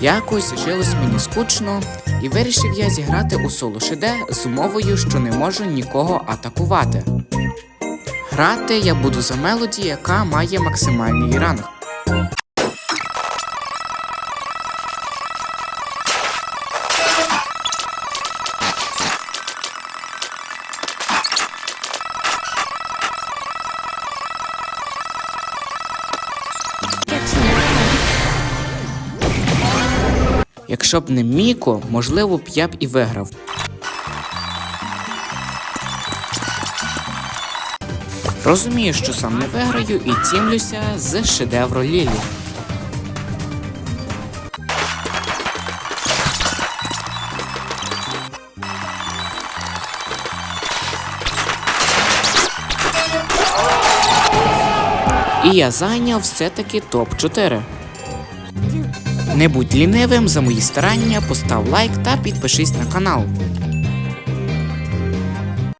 Якось жилось мені скучно, і вирішив я зіграти у соло шиде з умовою, що не можу нікого атакувати. Грати я буду за мелоді, яка має максимальний ранг. Якщо б не Міко, можливо б я б і виграв. Розумію, що сам не виграю і тімлюся з шедевро Лілі. І я зайняв все-таки топ-4. Не будь лінивим за мої старання, постав лайк та підпишись на канал.